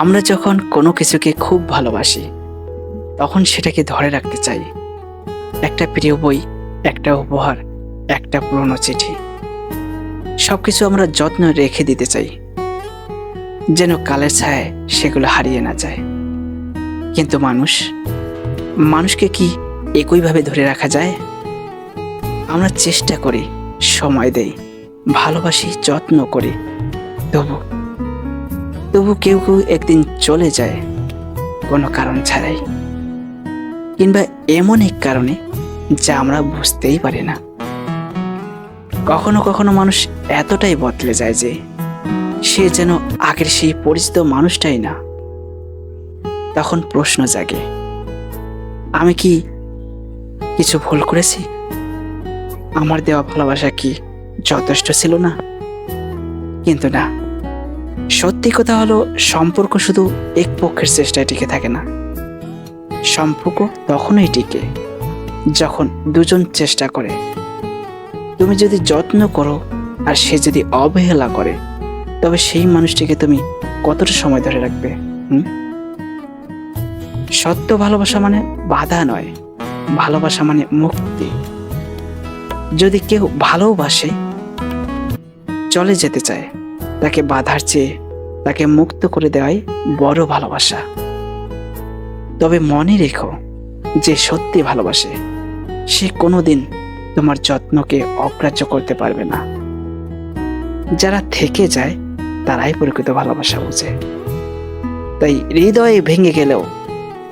আমরা যখন কোনো কিছুকে খুব ভালোবাসি, তখন সেটাকে ধরে রাখতে চাই। একটা প্রিয় বই, একটা উপহার, একটা পুরনো চিঠি। সব কিছু আমরা যত্ন রেখে দিতে চাই, যেন কালের ছায় সেগুলো হারিয়ে না যায়। কিন্তু মানুষ, মানুষকে কি একইভাবে ধরে রাখা যায়? আমরা চেষ্টা করি, সময় দেই, ভালোবাসি, যত্ন করি, তবু তবু কেউ কেউ একদিন চলে যায়, কোনো কারণ ছাড়াই। কিংবা এমন এক কারণে যা আমরা বুঝতেই পারি না। কখনো কখনো মানুষ এতটাই বদলে যায় যে সে যেন আগের সেই পরিচিত মানুষটাই না। তখন প্রশ্ন জাগে, আমি কি কিছু ভুল করেছি? আমার দেওয়া ভালোবাসা কি যথেষ্ট ছিল না? কিন্তু না সত্যি কথা হলো, সম্পর্ক শুধু এক পক্ষের চেষ্টায় টিকে থাকে না। সম্পর্ক তখনই টিকে, যখন দুজন চেষ্টা করে। তুমি যদি যত্ন করো আর সে যদি অবহেলা করে, তবে সেই মানুষটিকে তুমি কতটা সময় ধরে রাখবে সত্য ভালোবাসা মানে বাধা নয়, ভালোবাসা মানে মুক্তি। যদি কেউ ভালোবাসে, চলে যেতে চায়। তাকে বাধার চেয়ে তাকে মুক্ত করে দেওয়াই বড় ভালোবাসা। তবে মনে রেখো যে সত্যি ভালোবাসে, সে কোনোদিন তোমার যত্নকে অগ্রাহ্য করতে পারবে না। যারা থেকে যায়, তারাই প্রকৃত ভালোবাসা বোঝে। তাই হৃদয়ে ভেঙে গেলেও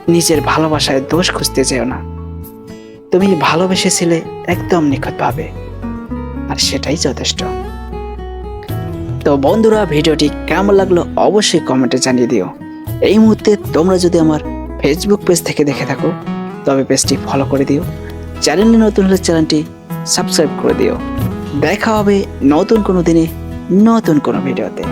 নিজের ভালোবাসায় দোষ খুঁজতে যেও না। তুমি ভালোবেসেছিলে একদম নিখুঁতভাবে, আর সেটাই যথেষ্ট। তো বন্ধুরা, ভিডিওটি কেমন লাগল অবশ্যই কমেন্টে জানিয়ে দিও। এই মুহূর্তে তোমরা যদি আমার ফেসবুক পেজ থেকে দেখে থাকো, তবে পেজটি ফলো করে দিও। চ্যানেলে নতুন হলে চ্যানেলটি সাবস্ক্রাইব করে দিও। দেখা হবে নতুন কোনো দিনে, নতুন কোনো ভিডিওতে।